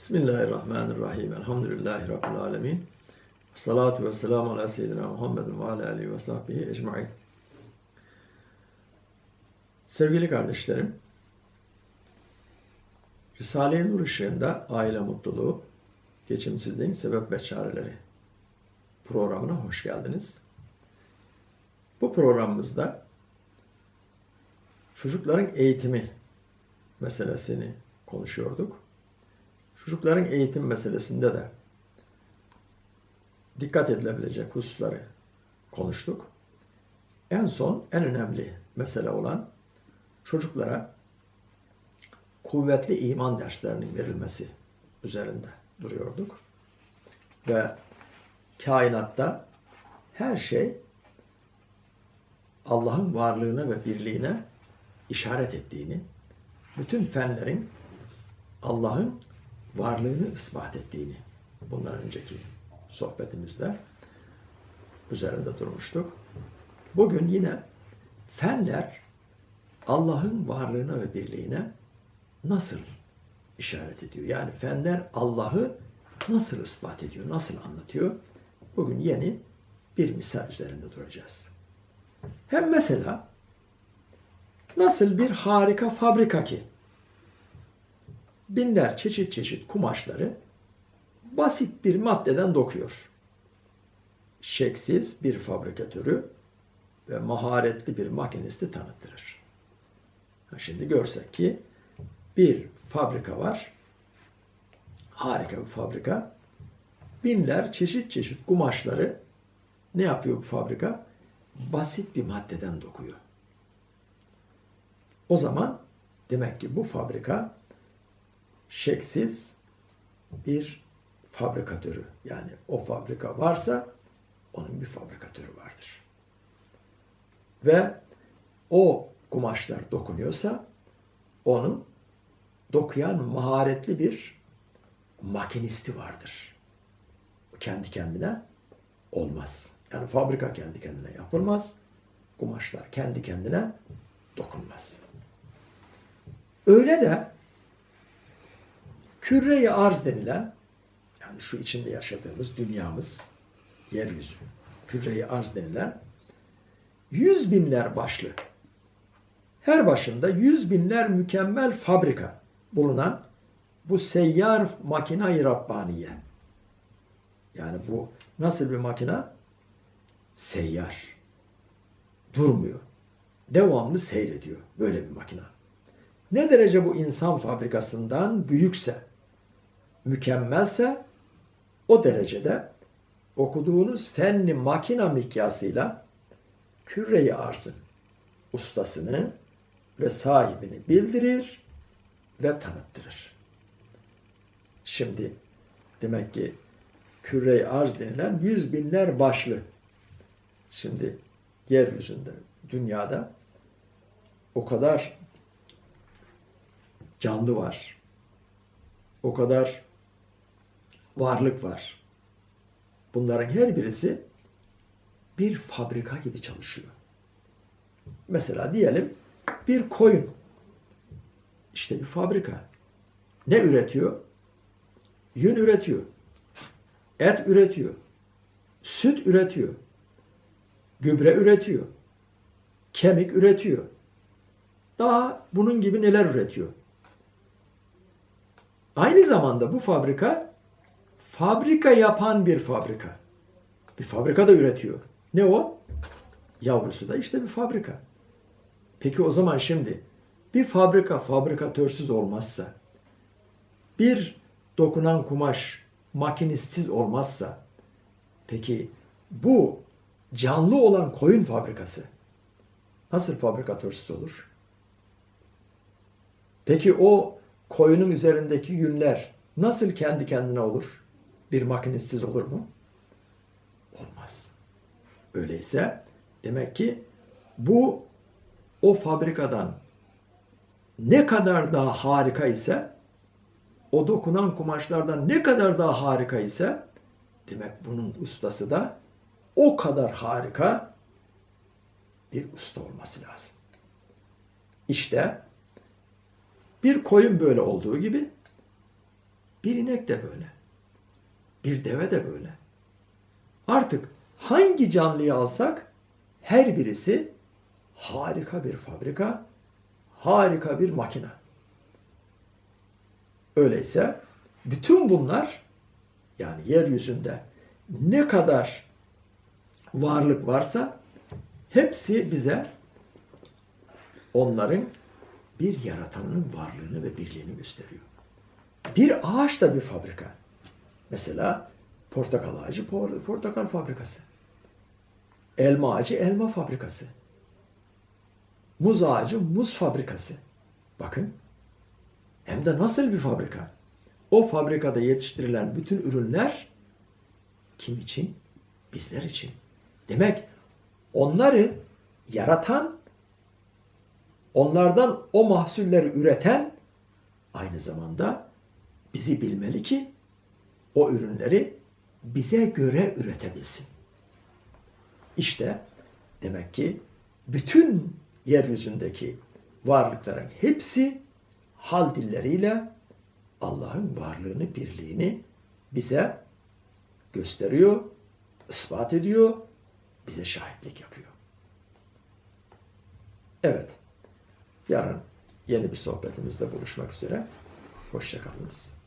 Bismillahirrahmanirrahim. Elhamdülillahi Rabbil alemin. Salatu ve selamu ala seyyidina Muhammedin ve ala alihi ve sahbihi ecmain. Sevgili kardeşlerim, Risale-i Nur ışığında aile mutluluğu, geçimsizliğin sebep ve çareleri programına hoş geldiniz. Bu programımızda çocukların eğitimi meselesini konuşuyorduk. Çocukların eğitim meselesinde de dikkat edilebilecek hususları konuştuk. En son en önemli mesele olan çocuklara kuvvetli iman derslerinin verilmesi üzerinde duruyorduk. Ve kainatta her şey Allah'ın varlığına ve birliğine işaret ettiğini, bütün fenlerin Allah'ın varlığını ispat ettiğini bundan önceki sohbetimizde üzerinde durmuştuk. Bugün yine fenler Allah'ın varlığına ve birliğine nasıl işaret ediyor? Yani fenler Allah'ı nasıl ispat ediyor, nasıl anlatıyor? Bugün yeni bir misal üzerinde duracağız. Hem mesela nasıl bir harika fabrika ki binler çeşit çeşit kumaşları basit bir maddeden dokuyor. Şeksiz bir fabrikatörü ve maharetli bir makinisti tanıtırır. Şimdi görsek ki bir fabrika var. Harika bir fabrika. Binler çeşit çeşit kumaşları ne yapıyor bu fabrika? Basit bir maddeden dokuyor. O zaman demek ki bu fabrika şeksiz bir fabrikatörü. Yani o fabrika varsa onun bir fabrikatörü vardır. Ve o kumaşlar dokunuyorsa onun dokuyan maharetli bir makinisti vardır. Kendi kendine olmaz. Yani fabrika kendi kendine yapılmaz. Kumaşlar kendi kendine dokunmaz. Öyle de küre-i arz denilen yani şu içinde yaşadığımız dünyamız yeryüzü küre-i arz denilen yüz binler başlı her başında yüz binler mükemmel fabrika bulunan bu seyyar makina-i Rabbaniye. Yani bu nasıl bir makina? Seyyar. Durmuyor. Devamlı seyrediyor. Böyle bir makina. Ne derece bu insan fabrikasından büyükse, mükemmelse o derecede okuduğunuz fenli makina mikyasıyla küre-i arzın ustasını ve sahibini bildirir ve tanıttırır. Şimdi demek ki küre-i arz denilen yüz binler başlı. Şimdi yeryüzünde, dünyada o kadar canlı var. O kadar varlık var. Bunların her birisi bir fabrika gibi çalışıyor. Mesela diyelim bir koyun. İşte bir fabrika. Ne üretiyor? Yün üretiyor. Et üretiyor. Süt üretiyor. Gübre üretiyor. Kemik üretiyor. Daha bunun gibi neler üretiyor? Aynı zamanda bu fabrika fabrika yapan bir fabrika. Bir fabrika da üretiyor. Ne o? Yavrusu da işte bir fabrika. Peki o zaman şimdi bir fabrika fabrikatörsüz olmazsa, bir dokunan kumaş makinistsiz olmazsa, peki bu canlı olan koyun fabrikası nasıl fabrikatörsüz olur? Peki o koyunun üzerindeki yünler nasıl kendi kendine olur? Bir makinistsiz olur mu? Olmaz. Öyleyse demek ki bu o fabrikadan ne kadar daha harika ise o dokunan kumaşlardan ne kadar daha harika ise demek bunun ustası da o kadar harika bir usta olması lazım. İşte bir koyun böyle olduğu gibi Bir inek de böyle. Bir deve de böyle. Artık hangi canlıyı alsak her birisi harika bir fabrika, harika bir makine. Öyleyse bütün bunlar yani yeryüzünde ne kadar varlık varsa hepsi bize onların bir yaratanının varlığını ve birliğini gösteriyor. Bir ağaç da bir fabrika. Mesela portakal ağacı por- portakal fabrikası. Elma ağacı elma fabrikası. Muz ağacı muz fabrikası. Bakın. Hem de nasıl bir fabrika? O fabrikada yetiştirilen bütün ürünler kim için? Bizler için. Demek onları yaratan, onlardan o mahsulleri üreten aynı zamanda bizi bilmeli ki o ürünleri bize göre üretebilsin. İşte demek ki bütün yeryüzündeki varlıkların hepsi hal dilleriyle Allah'ın varlığını, birliğini bize gösteriyor, ispat ediyor, bize şahitlik yapıyor. Evet, yarın yeni bir sohbetimizde buluşmak üzere. Hoşçakalınız.